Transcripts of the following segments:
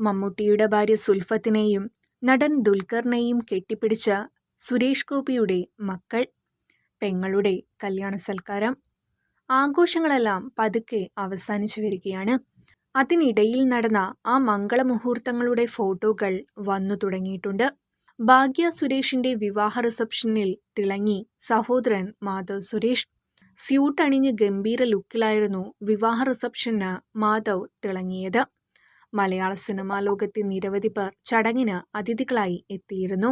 മമ്മൂട്ടിയുടെ ഭാര്യ സുൽഫത്തിനെയും നടൻ ദുൽഖറിനെയും കെട്ടിപ്പിടിച്ച സുരേഷ് ഗോപിയുടെ മക്കൾ പെങ്ങളുടെ കല്യാണ സൽക്കാരം. ആഘോഷങ്ങളെല്ലാം പതുക്കെ അവസാനിച്ചു വരികയാണ്. അതിനിടയിൽ നടന്ന ആ മംഗളമുഹൂർത്തങ്ങളുടെ ഫോട്ടോകൾ വന്നു തുടങ്ങിയിട്ടുണ്ട്. ഭാഗ്യ സുരേഷിന്റെ വിവാഹ റിസപ്ഷനിൽ തിളങ്ങി സഹോദരൻ മാധവ് സുരേഷ്. സ്യൂട്ട് അണിഞ്ഞ് ഗംഭീര ലുക്കിലായിരുന്നു വിവാഹ റിസപ്ഷന് മാധവ് തിളങ്ങിയത്. മലയാള സിനിമാ ലോകത്തെ നിരവധി പേർ ചടങ്ങിന് അതിഥികളായി എത്തിയിരുന്നു.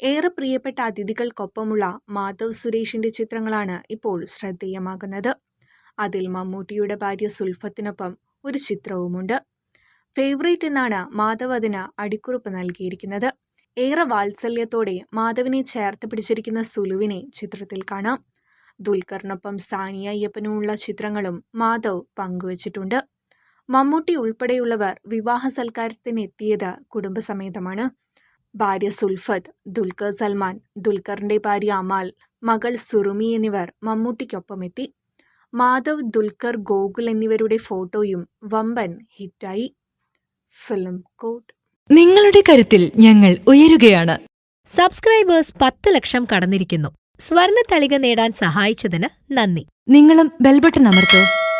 ഏറെ പ്രിയപ്പെട്ട അതിഥികൾക്കൊപ്പമുള്ള മാധവ് സുരേഷിന്റെ ചിത്രങ്ങളാണ് ഇപ്പോൾ ശ്രദ്ധേയമാകുന്നത്. അതിൽ മമ്മൂട്ടിയുടെ ഭാര്യ സുൽഫത്തിനൊപ്പം ഒരു ചിത്രവുമുണ്ട്. ഫേവറേറ്റ് എന്നാണ് മാധവ് അതിന് അടിക്കുറിപ്പ് നൽകിയിരിക്കുന്നത്. ഏറെ വാത്സല്യത്തോടെ മാധവിനെ ചേർത്ത് പിടിച്ചിരിക്കുന്ന സുലുവിനെ ചിത്രത്തിൽ കാണാം. ദുൽഖറിനൊപ്പം സാനിയ അയ്യപ്പനുമുള്ള ചിത്രങ്ങളും മാധവ് പങ്കുവച്ചിട്ടുണ്ട്. മമ്മൂട്ടി ഉൾപ്പെടെയുള്ളവർ വിവാഹ സൽക്കാരത്തിനെത്തിയത് കുടുംബസമേതമാണ്. ഭാര്യ സുൽഫത്ത് ദുൽഖർ സൽമാൻ ദുൽഖറിന്റെ ഭാര്യ അമാൽ മകൾ സുറുമി എന്നിവർ മമ്മൂട്ടിക്കൊപ്പമെത്തി. മാധവ് ദുൽഖർ ഗോകുൽ എന്നിവരുടെ ഫോട്ടോയും വമ്പൻ ഹിറ്റായി. ഫിലിം കോട്ട്. നിങ്ങളുടെ കരുത്തിൽ ഞങ്ങൾ ഉയരുകയാണ്. സബ്സ്ക്രൈബേഴ്സ് പത്ത് ലക്ഷം കടന്നിരിക്കുന്നു. സ്വർണ തളിക നേടാൻ സഹായിച്ചതിന് നന്ദി. നിങ്ങളും ബെൽബട്ടൺ അമർത്തോ.